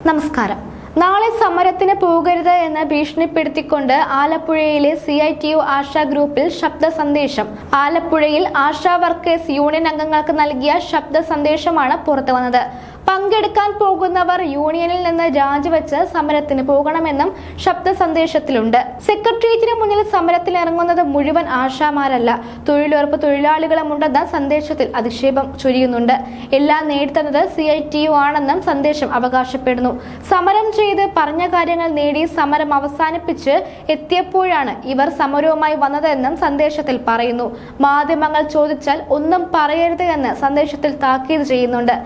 നമസ്കാരം. നാളെ സമരത്തിന് പോകരുത് എന്ന് ഭീഷണിപ്പെടുത്തിക്കൊണ്ട് ആലപ്പുഴയിലെ C I T U Asha ഗ്രൂപ്പിൽ ശബ്ദ സന്ദേശം. ആലപ്പുഴയിൽ ആശാ വർക്കേഴ്സ് യൂണിയൻ അംഗങ്ങൾക്ക് നൽകിയ ശബ്ദ സന്ദേശമാണ് പുറത്തു വന്നത് പങ്കെടുക്കാൻ പോകുന്നവർ യൂണിയനിൽ നിന്ന് രാജിവെച്ച് സമരത്തിന് പോകണമെന്നും ശബ്ദ സന്ദേശത്തിലുണ്ട്. സെക്രട്ടേറിയറ്റിന് മുന്നിൽ സമരത്തിൽ ഇറങ്ങുന്നത് മുഴുവൻ ആശാമാരല്ല. തൊഴിലുറപ്പ് തൊഴിലാളികളുമുണ്ടെന്ന സന്ദേശത്തിൽ അധിക്ഷേപം ചൊരിയുന്നുണ്ട്. എല്ലാം നേടിത്തന്നത് സി ഐ ടി യു ആണെന്നും സന്ദേശം അവകാശപ്പെടുന്നു. സമരം ചെയ്ത് പറഞ്ഞ കാര്യങ്ങൾ നേടി സമരം അവസാനിപ്പിച്ച് എത്തിയപ്പോഴാണ് ഇവർ സമരവുമായി വന്നതെന്നും സന്ദേശത്തിൽ പറയുന്നു. മാധ്യമങ്ങൾ ചോദിച്ചാൽ ഒന്നും പറയരുത് എന്ന് സന്ദേശത്തിൽ താക്കീത് ചെയ്യുന്നുണ്ട്.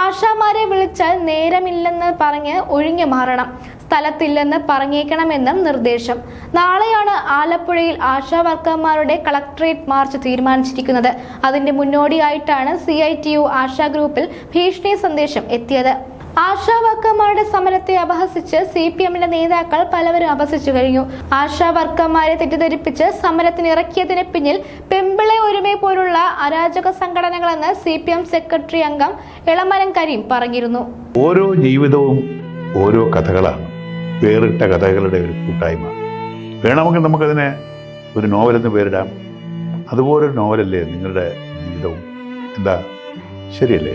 ആശാമാരെ വിളിച്ചാൽ നേരമില്ലെന്ന് പറഞ്ഞ് ഒഴിഞ്ഞു മാറണം. സ്ഥലത്തില്ലെന്ന് പറഞ്ഞേക്കണമെന്നും നിർദ്ദേശം. നാളെയാണ് ആലപ്പുഴയിൽ ആശാ വർക്കർമാരുടെ കളക്ടറേറ്റ് മാർച്ച് തീരുമാനിച്ചിരിക്കുന്നത്. അതിന്റെ മുന്നോടിയായിട്ടാണ് C I T U Asha ഗ്രൂപ്പിൽ ഭീഷണി സന്ദേശം എത്തിയത്. ആശാ വർക്കർമാരുടെ സമരത്തെ അപഹസിച്ച് സി പി എമ്മിന്റെ നേതാക്കൾ പലവരും അപഹസിച്ചു കഴിഞ്ഞു. ആശാവർക്കർമാരെ തെറ്റിദ്ധരിപ്പിച്ച് സമരത്തിന് ഇറക്കിയതിന് പിന്നിൽ പെമ്പിളെ ഒരുമയെ പോലുള്ള അരാജക സംഘടനകളെന്ന് സി പി എം സെക്രട്ടറി അംഗം ഇളമരം കരീം പറഞ്ഞിരുന്നു. ഓരോ ജീവിതവും ഓരോ കഥകളാണ്. വേറിട്ട കഥകളുടെ ഒരു കൂട്ടായ്മ. വേണമെങ്കിൽ നമുക്കതിനെ ഒരു നോവലെന്ന് പേരിടാം. അതുപോലൊരു നോവലല്ലേ നിങ്ങളുടെ ജീവിതവും? എന്താ? ശരിയല്ലേ?